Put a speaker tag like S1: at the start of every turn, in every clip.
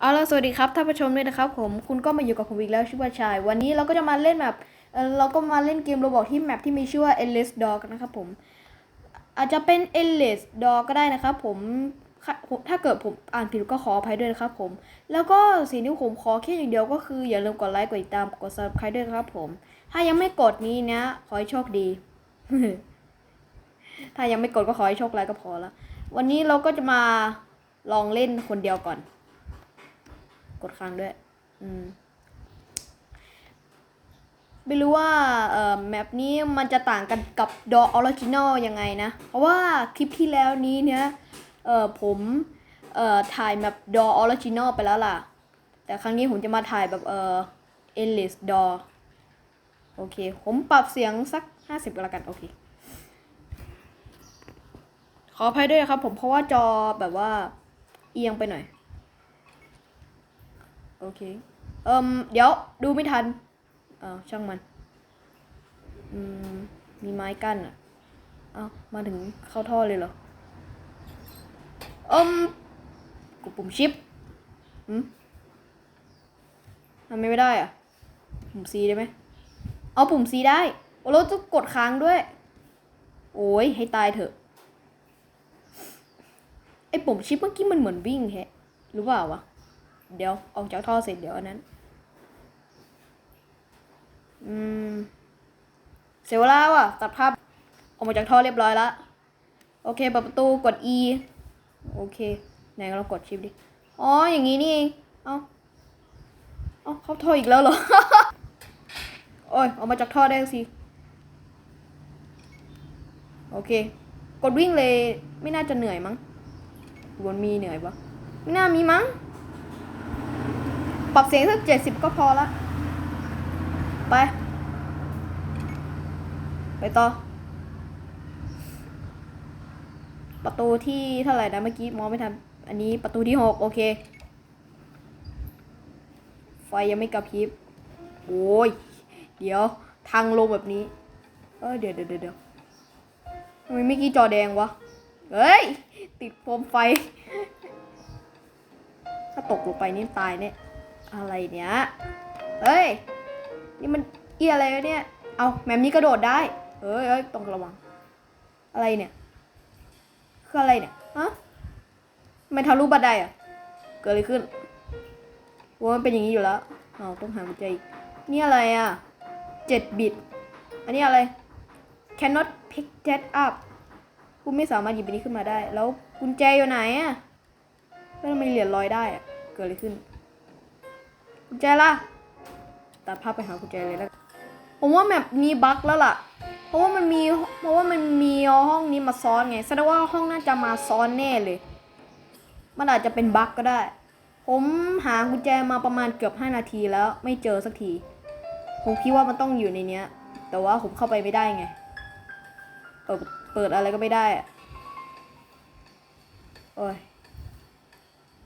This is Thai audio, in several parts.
S1: เอาล่ะสวัสดีครับท่านผู้ชมด้วยนะครับผมคุณก็มาอยู่กับผมอีกแล้วชื่อว่าชาย วันนี้เราก็จะมาเล่นแบบเราก็มาเล่นเกมโรบอกที่แมปที่มีชื่อว่า Endless Door กันะครับผม อาจจะเป็น Endless Door ก็ได้นะครับผมถ้าเกิดผมอ่านผิดก็ขออภัยด้วยนะครับผม แล้วก็สิ่งที่ผมขอแค่อย่างเดียวก็คืออย่าลืมกดไลค์กดติดตามกด subscribe ด้วยนะครับผม ถ้ายังไม่กดนี้นะ ขอให้โชคดี ถ้ายังไม่กดก็ขอให้โชคร้ายก็พอละวันนี้เราก็จะมาลองเล่นคนเดียวก่อน ดค้างด้วย อืม ไม่รู้ว่าเอ่อแมปนี้มันจะต่างกันกับดอออริจินอลยังไงนะ เพราะว่าคลิปที่แล้วนี้เนี่ยเอ่อผมเอ่อถ่ายแมปดอออริจินอลไปแล้วล่ะ แต่ครั้งนี้ผมจะมาถ่ายแบบเอ่อ endless door โอเค ผมปรับเสียงสัก50ก็แล้วกัน โอเค ขออภัยด้วยครับผมเพราะว่าจอแบบว่าเอียงไปหน่อย โอเค เอิมเดี๋ยวดูไม่ทันอ้าวช่างมัน อืม มีไม้กั้นอะ เอามาถึงเข้าท่อเลยเหรอเอิมกดปุ่มชิปอืมทำไม่ได้อะ ปุ่ม C ได้ไหม เอาปุ่ม C ได้โอ้แล้วจะกดค้างด้วย โอ้ยให้ตายเถอะ ไอ้ปุ่มชิปเมื่อกี้มันเหมือนวิ่งแฮะหรือเปล่าวะ เดี๋ยวออกจากท่อเสร็จเดี๋ยวอันนั้น อืม เสียเวลาว่ะ ตัดภาพ ออกมาจากท่อเรียบร้อยแล้วโอเคเปิดประตูกด E โอเค ไหนเรากดชิปดิ อ๋อ อย่างนี้นี่เอง เอาเอาเข้าท่ออีกแล้วเหรอ โอ้ย ออกมาจากท่อได้สิ โอเค กดวิ่งเลย ไม่น่าจะเหนื่อยมั้งวนมีเหนื่อยปะไม่น่ามีมั้ง ปรับเสียงสักเจ็ดสิบก็พอละ ไป ไปต่อ ประตูที่เท่าไหร่นะเมื่อกี้มองไม่ทัน อันนี้ประตูที่หกโอเค ไฟยังไม่กระพริบ โอ้ย เดี๋ยวทางลงแบบนี้ เออเดี๋ยวเดี๋ยวเดี๋ยวทำไมเมื่อกี้จอแดงวะ เฮ้ย ติดโคมไฟ ถ้าตกลงไปนี่ตายเนี่ย อะไรเนี้ยเฮ้ย นี่มันเอียอะไรวะเนี่ย เอาแมมนี้กระโดดได้เอ้ยเอ้ยต้องระวัง อะไรเนี่ย คืออะไรเนี่ย ฮะทำไม่ทะลุบันไดอะ เกิดอะไรขึ้นว่ามันเป็นอย่างนี้อยู่แล้วเอาต้องหากุญแจอีกนี่อะไรอะเจ็ดบิต อันนี้อะไร cannot pick that up คุณไม่สามารถหยิบอันนี้ขึ้นมาได้ แล้วกุญแจอยู่ไหนอะแล้วทำไมเหรียญลอยได้อะ เกิดอะไรขึ้น กุญแจล่ะตัดภาพไปหากุญแจเลยแล้วผมว่าแมปนี้บั๊กแล้วล่ะ เพราะว่ามันมีเพราะว่ามันมีห้องนี้มาซ้อนไงแสดงว่าห้องน่าจะมาซ้อนแน่เลย มันอาจจะเป็นบั๊กก็ได้ ผมหากุญแจมาประมาณเกือบ 5 นาทีแล้วไม่เจอสักที ผมคิดว่ามันต้องอยู่ในเนี้ย แต่ว่าผมเข้าไปไม่ได้ไง เปิดเปิดอะไรก็ไม่ได้อะโอ้ย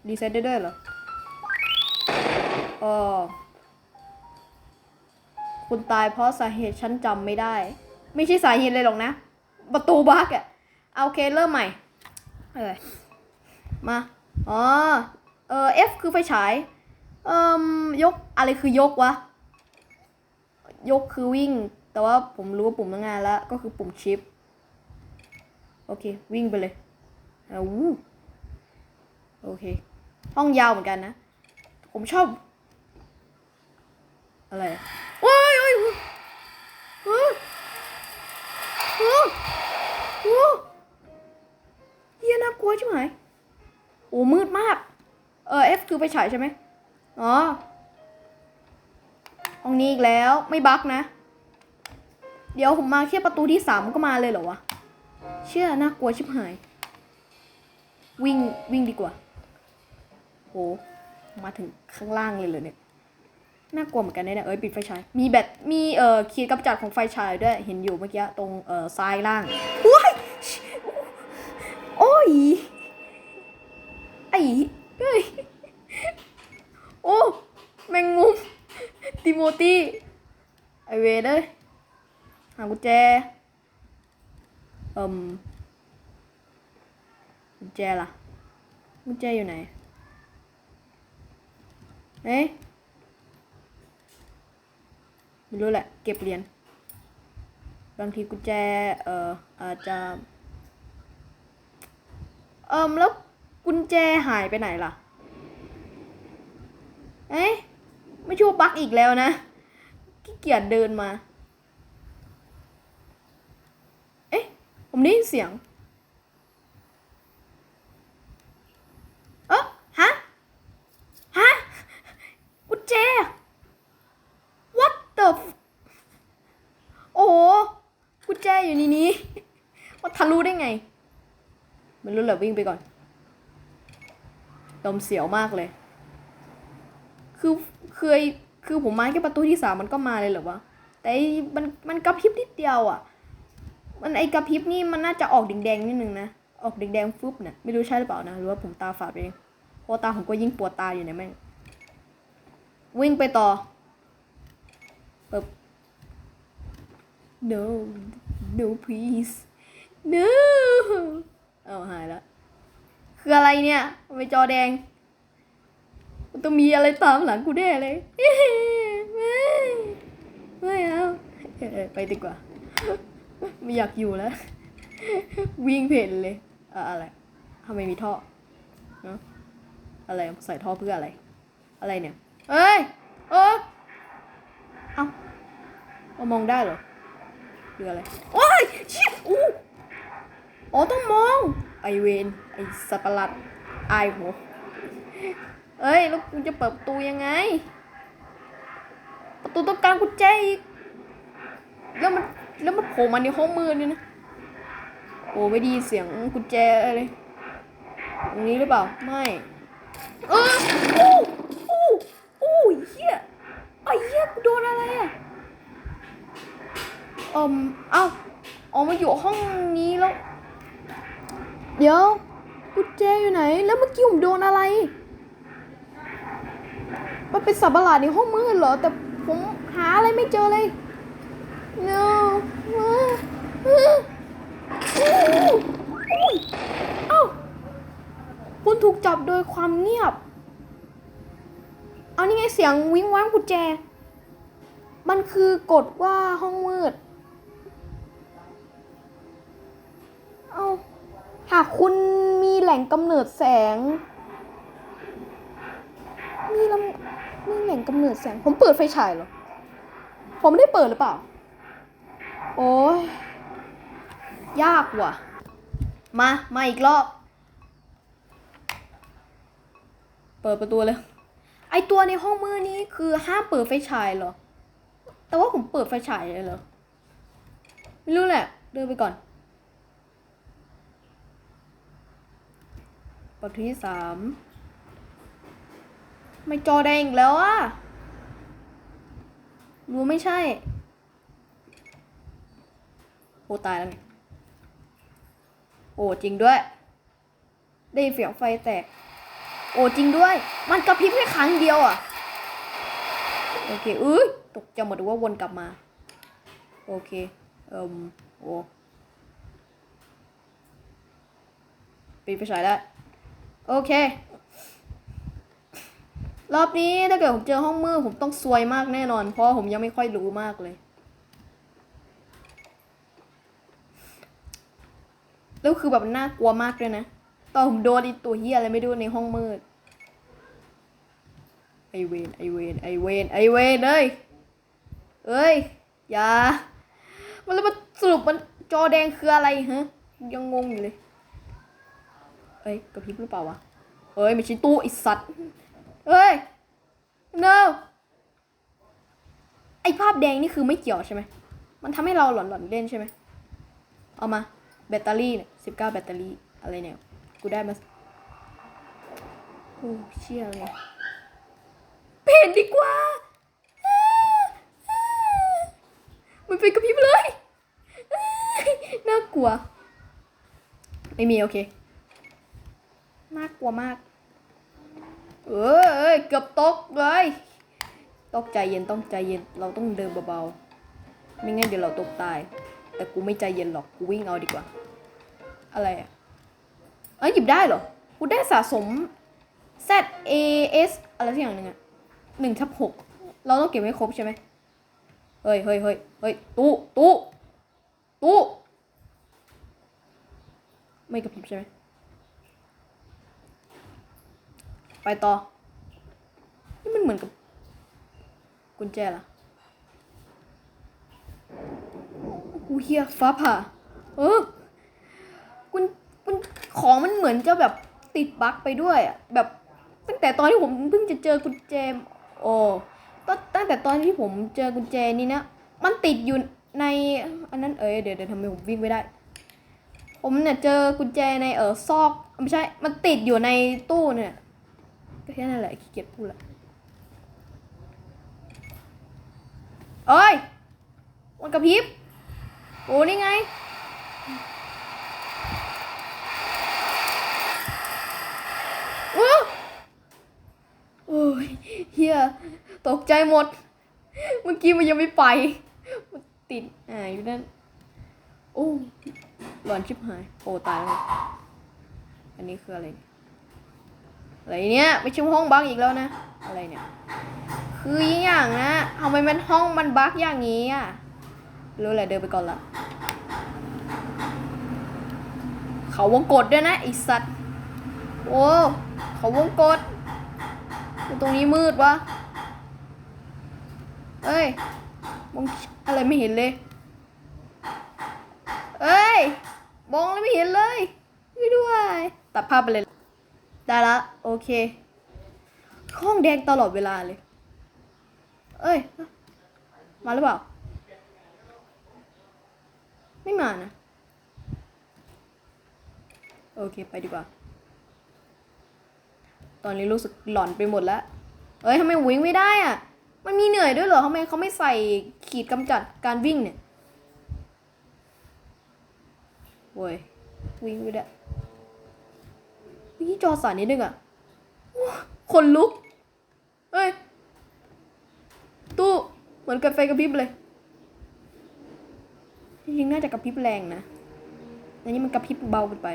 S1: รีเซ็ตได้ด้วยเหรอ คุณตายเพราะสาเหตุฉันจำไม่ได้ ไม่ใช่สาเหตุเลยหรอกนะ ประตูบั๊กอะเอาโอเคเริ่มใหม่ เออมา อ๋อ เออ F คือไฟฉาย เอ่มยก อะไรคือยกวะ ยกคือวิ่ง แต่ว่าผมรู้ว่าปุ่มตั้งงานแล้ว ก็คือปุ่มชิป โอเค วิ่งไปเลยเอาวู้โอเค ห้องยาวเหมือนกันนะ ผมชอบ อะไรโอ้ยโอ้ยโอ้ยโอ้โอ้ยเฮียน่ากลัวใช่ไหมโอ้มืดมาก เออ F คือไปฉายใช่ไหมอ๋อห้องนี้อีกแล้วไม่บั๊กนะ เดี๋ยวผมมาแค่ประตูที่สามก็มาเลยเหรอวะ เชื่อน่ากลัวชิบหาย วิ่งวิ่งดีกว่าโหมาถึงข้างล่างเลยเลยเนี่ย น่ากลัวเหมือนกันเนี่ยเอ้ยปิดไฟฉาย มีแบตมีเอ่อขีดกำจัดของไฟฉายด้วย เห็นอยู่เมื่อกี้ตรงเอ่อซ้ายล่างว้ายโอ้ยไอ้เฮ้ยโอ้แมงมุมติโมตี้ไอเวเด้ยหากุญแจเอิมกุญแจล่ะกุญแจอยู่ไหนเอ๊ะ ไม่รู้แหละ เก็บเหรียญบางทีกุญแจ เอ่ออาจจะ เอิมแล้วกุญแจหายไปไหนล่ะ เอ๊ะ ไม่ชั่วบักอีกแล้วนะขี้เกียจเดินมา เอ๊ะ ผมได้ยินเสียง เออฮะ ฮะ กุญแจ what the f- โอ้โห กุ ญแจอยู่ในนี้ ว่าทะลุได้ไง มันรู้เหรอวิ่งไปก่อน ดมเสียวมากเลย คือเคยคือผมมาแค่ประตูที่สามมันก็มาเลยเหรอวะ แต่ไอมันมันกระพริบนิดเดียวอะ มันไอกระพริบนี่มันน่าจะออกแดงๆนิดนึงนะ ออกแดงๆฟึบเนี่ยไม่รู้ใช่หรือเปล่านะ หรือว่าผมตาฝาดเองเพราะตาผมก็ยิ่งปวดตาอยู่เนี่ยแม่ง วิ่งไปต่อปึ๊บ no no please no เอาหายแล้วคืออะไรเนี่ยไมจอแดง มันต้องมีอะไรตามหลังกูแน่เลยไม่ไม่เอาไปดีกว่า ไม่อยากอยู่แล้ว วิ่งเพลินเลยอะอะไรทำไมมีท่อเนาะอะไรใส่ท่อเพื่ออะไร อะไรเนี่ย เอ้ยเออเอาเอามองได้เหรอหรืออะไรโอู้อ๋อต้องมอง ไอเวนไอสัปหลาดไอายหัวเอ้ย แล้วกูจะเปิดประตูยังไง ประตูต้องการกุญแจอีก แล้วมัน แล้วมันโผล่มาในห้องมืดเนี่ยนะ โอ้ไม่ดีเสียงกุญแจเลยตรงนี้หรือเปล่า ไม่ เอออู้อู้อู้เฮียไอ้เฮียกูโดนอะไรอะเอ่มเอ้า ออกมาอยู่ห้องนี้แล้ว เดี๋ยวกุญแจอยู่ไหน แล้วเมื่อกี้ผมโดนอะไร มันเป็นสัตว์ประหลาดในห้องมืดเหรอ แต่ผมหาอะไรไม่เจอเลย no มาอู้อู้เอ้าคุณถูกจับโดยความเงียบ เอานี่ไงเสียงวิ้งว้างกุญแจ มันคือกฎว่าห้องมืด เอาหากคุณมีแหล่งกำเนิดแสง มีลำมีแหล่งกำเนิดแสง ผมเปิดไฟฉายเหรอ ผมไม่ได้เปิดหรือเปล่า โอ้ยยากว่ะ มา มาอีกรอบ เปิดประตูเลย ไอตัวในห้องมือนี้คือห้ามเปิดไฟฉายเหรอ แต่ว่าผมเปิดไฟฉายเลยเหรอ ไม่รู้แหละ เดินไปก่อน ประตูที่สามไม่จอแดงอีกแล้วอะรู้ไม่ใช่ โอ้ตายแล้วไงโอ้จริงด้วย ได้เสียงไฟแตก โอ้จริงด้วย มันกระพริบแค่ครั้งเดียวอะโอเคอุ้ยตกใจหมดว่าวนกลับมา โอเค เอ่มโอ้ปิดไปฉายแล้ว โอเค รอบนี้ถ้าเกิดผมเจอห้องมืดผมต้องซวยมากแน่นอน เพราะผมยังไม่ค่อยรู้มากเลย แล้วคือแบบน่ากลัวมากเลยนะ ตอนผมโดนอีตัวเฮียอะไรไม่รู้ในห้องมืด ไอเวนไอเวนไอเวนไอเวนเอ้ยเอ้ย อย่า มันแล้วมันสรุปมันจอแดงคืออะไรฮะ ยังงงอยู่เลย เอ้ยกระพริบหรือเปล่าวะเอ้ยไม่ใช่ตู้ไอสัตว์เอ้ย no ไอภาพแดงนี่คือไม่เกี่ยวใช่ไหมมันทำให้เราหลอนๆเล่นใช่ไหมเอามาแบตเตอรี่เนี่ยสิบเก้าแบตเตอรี่อะไรเนี่ย กูได้มาโอ้เชี่ยเลยเปลี่ยนดีกว่ามันเป็นกระพริบเลย น่ากลัว ไม่มีโอเค น่ากลัวมาก เอ้ยเกือบตกเลยต้องใจเย็นต้องใจเย็นเราต้องเดินเบาๆไม่งั้นเดี๋ยวเราตกตาย แต่กูไม่ใจเย็นหรอกกูวิ่งเอาดีกว่า อะไรอะเอ้ยหยิบได้เหรอกูได้สะสม Z A S อะไรสักอย่างหนึ่งอะหนึ่งทับหกเราต้องเก็บให้ครบใช่ไหมเฮ้ยเฮ้ยเฮ้ยเฮ้ยตู้ตู้ตู้ไม่กระพริบใช่ไหม ไปต่อ นี่มันเหมือนกับ กุญแจเหรอกูเฮียฟ้าผ่า เออกุญกุญของมันเหมือนจะแบบติดบั๊กไปด้วยอะแบบตั้งแต่ตอนที่ผมเพิ่งจะเจอกุญแจโอ้ตั้งตั้งแต่ตอนที่ผมเจอกุญแจนี้นะ มันติดอยู่ในอันนั้นเอ้ยเดี๋ยวเดี๋ยวทำไมผมวิ่งไม่ได้ ผมเนี่ยเจอกุญแจในเออซอกไม่ใช่ มันติดอยู่ในตู้เนี่ย ก็แค่นั้นแหละขี้เกียจพูดละเอ้ยมันกระพริบ โอ้นี่ไง โอ้โอ้ยเฮียตกใจหมด เมื่อกี้มันยังไม่ไป มันติดอ่าอยู่นั่น โอ้หลอนชิบหาย โอ้ตายแล้ว อันนี้คืออะไร อะไรเนี่ยไม่ใช่ห้องบั๊กอีกแล้วนะ อะไรเนี่ย คืออหย่างนะทำไมมันห้องมันบั๊กอย่างนี้อะรู้แหละเดินไปก่อนละเขาวงกดด้วยนะไอสัตว์โอ้เขาวงกดตรงนี้มืดวะเอ้ยมองอะไรไม่เห็นเลย เอ้ยมองแล้วไม่เห็นเลยช่ด้วย ตัดภาพไปเลย ได้ละ โอเค ห้องแดงตลอดเวลาเลย เอ้ย มาหรือเปล่า ไม่มานะ โอเค ไปดีกว่า ตอนนี้รู้สึกหลอนไปหมดแล้ว เอ้ยทำไมวิ่งไม่ได้อะ มันมีเหนื่อยด้วยเหรอทำไมเขาไม่ใส่ขีดกำจัดการวิ่งเนี่ยโว้ยวิ่งไม่ได้ นี่จอสั่นนิดนึงอะว้าขนลุก เอ้ย ตู้เหมือนกับไฟกระพริบเลย จริงๆน่าจะกระพริบแรงนะแต่นี่มันกระพริบเบาเกินไป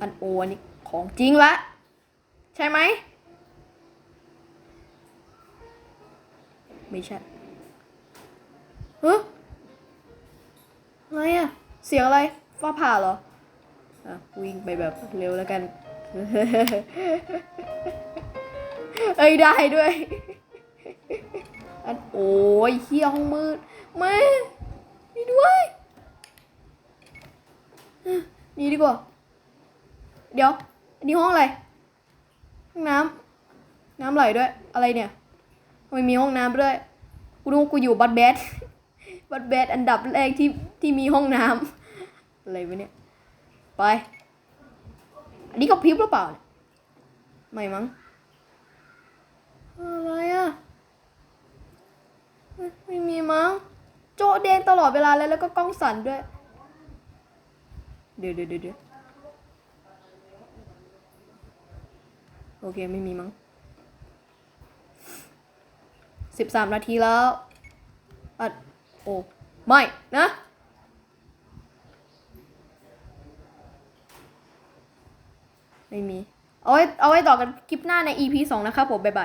S1: อันโออันนี้ของจริงละ ใช่ไหม ไม่ใช่เฮ้ยอะไรอะเสียงอะไร ฟ้าผ่าเหรอ อะ วิ่งไปแบบเร็วแล้วกัน เอ้ยได้ด้วย อันโอ้ยเฮียห้องมืดมานี่ด้วยนี่ดีกว่า เดี๋ยว อันนี้ห้องอะไร ห้องน้ำ น้ำไหลด้วย อะไรเนี่ยทำไมมีห้องน้ำด้วย กูรู้ว่ากูอยู่บัตแบดบัตแบดอันดับแรกที่ที่มีห้องน้ำอะไรวะเนี่ย ไป อันนี้ก็พิบหรือเปล่า ไม่มั้ง อะไรอะ ไม่มีมั้ง โจแดงตลอดเวลาเลยแล้วก็กล้องสั่นด้วยเดี๋ยวเดี๋ยวเดี๋ยวเดี๋ยวโอเค ไม่มีมั้งสิบสามนาทีแล้วอัดโอ้ ไม่ นะ ไม่มี เอาไว้เอาไว้ต่อกันคลิปหน้าใน EP สองนะครับผม บ๊ายบาย